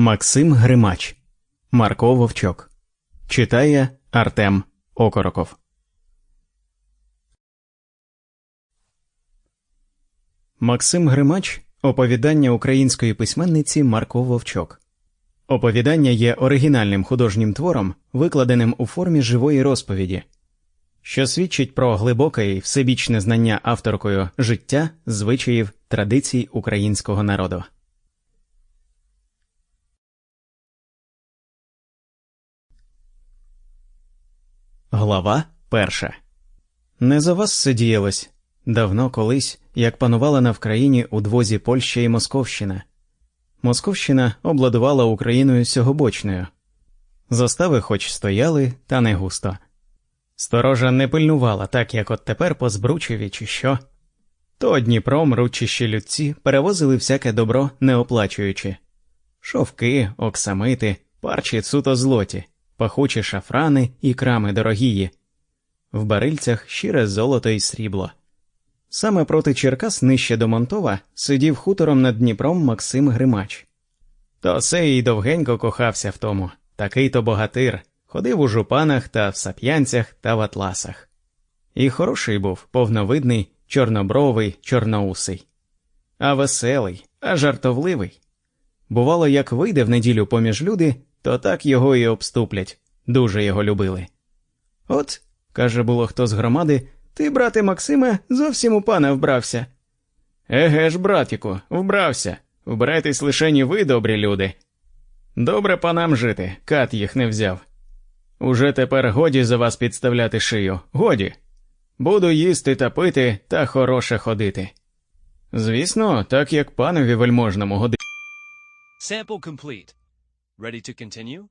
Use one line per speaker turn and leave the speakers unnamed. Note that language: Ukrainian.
Максим Гримач. Марко Вовчок. Читає Артем Окороков. Максим Гримач Оповідання української письменниці Марко Вовчок. Оповідання є оригінальним художнім твором, викладеним у формі живої розповіді, що свідчить про глибоке і всебічне знання авторкою життя, звичаїв, традицій українського народу. Глава перша Не за вас це діялось давно колись, як панувала на Вкраїні у двозі Польща і Московщина. Московщина обладувала Україною сьогобочною. Застави хоч стояли, та не густо. Сторожа не пильнувала, так як от тепер по Збручеві чи що. То Дніпром ручищі людці перевозили всяке добро, не оплачуючи шовки, оксамити, парчі цуто злоті, пахучі шафрани і крами дорогії, в барильцях щире золото і срібло. Саме проти Черкас нижче до Монтова сидів хутором над Дніпром Максим Гримач. То сей і довгенько кохався в тому, такий то богатир, ходив у жупанах та в сап'янцях та в атласах. І хороший був, повновидний, чорнобровий, чорноусий, а веселий, а жартовливий. Бувало, як вийде в неділю поміж люди, то так його і обступлять, дуже його любили. От, каже було хто з громади, ти, брате Максиме, зовсім у пана вбрався. Еге ж, братіку, вбрався. Вбирайтесь лишені ви, добрі люди. Добре панам жити, кат їх не взяв. Уже тепер годі за вас підставляти шию, годі. Буду їсти та пити та хороше ходити. Звісно, так як панові вельможному годити.
Sample complete. Ready to continue?